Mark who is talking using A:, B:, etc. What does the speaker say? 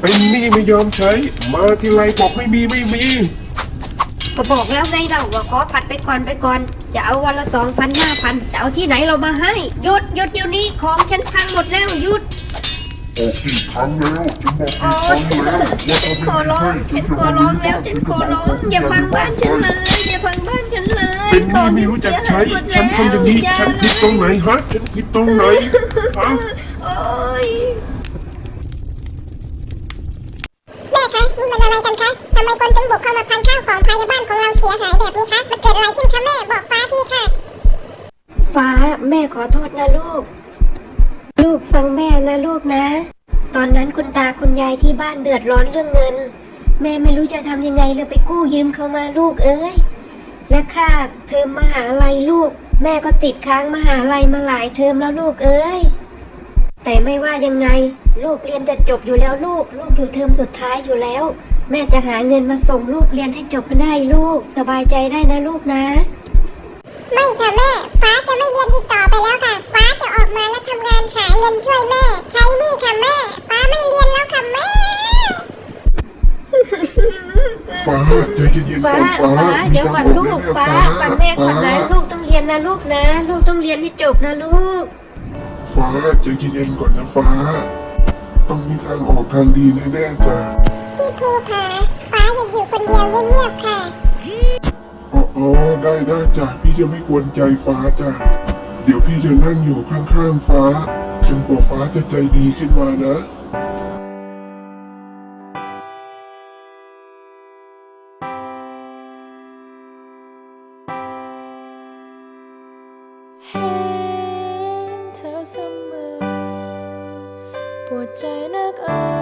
A: เป็นหนี้ไม่ยอมใช้ มาทีไรบอกไม่มีไม่มี
B: ก็บอกแล้วไงเราว่าขอผัดไปก่อนไปก่อน จะเอาวันละสองพันห้าพันจะเอาที่ไหนเรามาให้หยุดหยุดเดี๋ยวนี้ของฉันพังหมดแล้วหยุด
A: ออกกี่ครั้งแล้วฉันบอก
B: โอ้
A: กี่ครั้งแล้วว่าถ้า
B: ขอร้องฉันขอร้องแล้วฉันขอร้องอย่าพังบ้านฉันเลยอย่าพังบ้านฉันเลย
A: เป็นหนี้ไม่รู้จักใช้ ฉันทำอย่างนี้ฉันผิดตรงไหนฮะฉันผิดตรงไหนฮะ
B: โอ้ย
C: แม่คะ นี่มันอะไรกันคะทำไมคนถึงบุกเข้ามาพังข้าวของภายในบ้านของเราเสียหายแบบนี้คะ มันเกิดอะไรขึ้นคะแม่บอกฟ้าทีค่ะ
B: ฟ้าแม่ขอโทษนะลูก ลูกฟังแม่นะลูกนะ ตอนนั้นคุณตาคุณยายที่บ้านเดือดร้อนเรื่องเงิน แม่ไม่รู้จะทำยังไงเลยไปกู้ยืมเขามาลูกเอ้ย และค่าเทอมมหาลัยลูก แม่ก็ติดค้างมหาลัยมาหลายเทอมแล้วลูกเอ้ย แต่ไม่ว่ายังไง ลูกเรียนจะจบอยู่แล้วลูก ลูกอยู่เทอมสุดท้ายอยู่แล้ว แม่จะหาเงินมาส่งลูกเรียนให้จบได้ลูก สบายใจได้นะลูกนะ
C: ไม่ค่ะแม่ ฟ้าจะไม่เรียนอีกต่อไปแล้วค่ะ ฟ้าจะออกมาแล้วทำงานหาเงินช่วยแม่ ใช้หนี้ค่ะแม่ ฟ้าไม่เรียนแล้วค่ะแม่
A: ฟ้าใจเย็นๆ
B: ฟ้า
A: ก่อนฟ้า
B: ฟ้าเดี๋ยวก่อนลูก ฟ้าฟังแม่ก่อนนะ
A: ฟ้า
B: ลูกต้องเรียนนะลูกนะ ลูกต้องเรียนให้จบนะลูก
A: ฟ้าใจเย็นๆก่อนนะฟ้า ต้องมีทางออกทางดีแน่ๆจ้ะ
C: พี่ภูผาฟ้าอยากอยู่คนเดียวเงียบๆค่ะ
A: อ๋ออ๋อได้ได้จ้ะพี่จะไม่กวนใจฟ้าจ้ะเดี๋ยวพี่จะนั่งอยู่ข้างๆฟ้าจนกว่าฟ้าจะใจดีขึ้นมานะ
D: ปวด